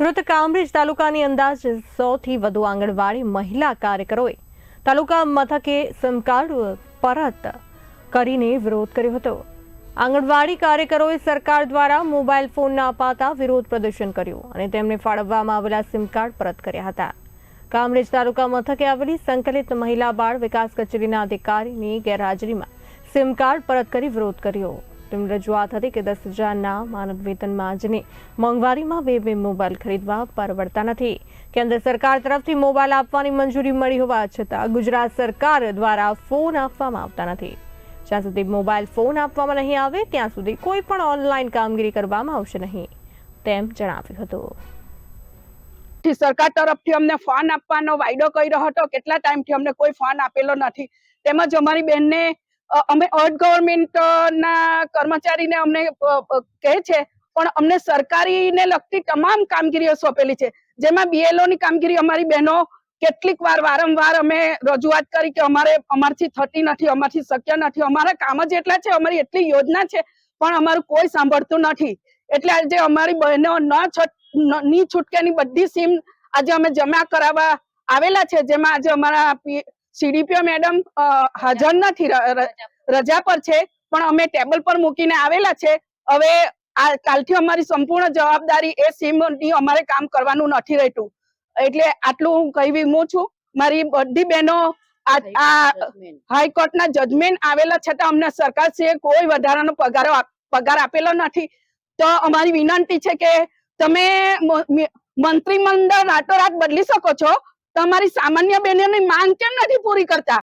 સુરત કામરેજ તાલુકાની અંદાજે સોથી વધુ આંગણવાડી મહિલા કાર્યકરોએ તાલુકા મથકે સિમ પરત કરીને વિરોધ કર્યો હતો. આંગણવાડી કાર્યકરોએ સરકાર દ્વારા મોબાઈલ ફોન અપાતા વિરોધ પ્રદર્શન કર્યું અને તેમને ફાળવવામાં આવેલા સિમ કાર્ડ પરત કર્યા હતા. કામરેજ તાલુકા મથકે આવેલી સંકલિત મહિલા બાળ વિકાસ કચેરીના અધિકારીની ગેરહાજરીમાં સિમ કાર્ડ પરત કરી વિરોધ કર્યો. તેમની રજૂઆત હતી કે દસ હજારના માનદ વેતનમાં આજની મોંઘવારીમાં બે બે મોબાઈલ ખરીદવા પરવડતા નથી. કેન્દ્ર સરકાર તરફથી મોબાઈલ આપવાની મંજૂરી મળી હોવા છતાં ગુજરાત સરકાર દ્વારા ફોન આપવામાં આવતા નથી. જ્યાં સુધી મોબાઈલ ફોન આપવામાં નહીં આવે, ત્યાં સુધી કોઈ પણ ઓનલાઈન કામગીરી કરવામાં આવશે નહીં, તેમ જણાવ્યું હતું. સરકાર તરફથી અમને ફોન આપવાનો વાયદો કર્યો હતો. કેટલા ટાઈમથી અમને કોઈ ફોન આપેલો નથી. તેમજ અમારી બેનને અમે અર્ધ ગવર્મેન્ટ ના કર્મચારીને અમને કહે છે, પણ અમને સરકારીને લગતી તમામ કામગીરીઓ સોંપેલી છે. જેમાં બીએલઓ ની કામગીરી અમારી બહેનો કેટલીક વાર વારંવાર અમે રજૂઆત કરી કે અમારે, અમારથી થતી નથી, અમારથી શક્ય નથી, અમારા કામ જ એટલા છે, અમારી એટલી યોજના છે, પણ અમારું કોઈ સાંભળતું નથી. એટલે આજે અમારી બહેનો ન- ની છૂટકેની બધી સીમ આજે અમે જમા કરાવવા આવેલા છે, જેમાં આજે અમારા સીડીપીઓ મેડમ હાજર નથી રજા પર છે પણ અમે ટેબલ પર મૂકીને આવેલા છે. હવે આ કાલથી અમારી સંપૂર્ણ જવાબદારી એ સીમની અમારે કામ કરવાનું નથી રહેતું. એટલે આટલું હું કહી વિમું છું. મારી બધી બહેનો આ હાઈકોર્ટના જજમેન્ટ આવેલા છતાં અમને સરકારશ્રીએ કોઈ વધારાનો પગાર પગાર આપેલો નથી. તો અમારી વિનંતી છે કે તમે મંત્રી મંડળ મંત્રીમંડળ રાતોરાત બદલી શકો છો. તમારી સામાન્ય બહેનોની માંગ કેમ નથી પૂરી કરતા?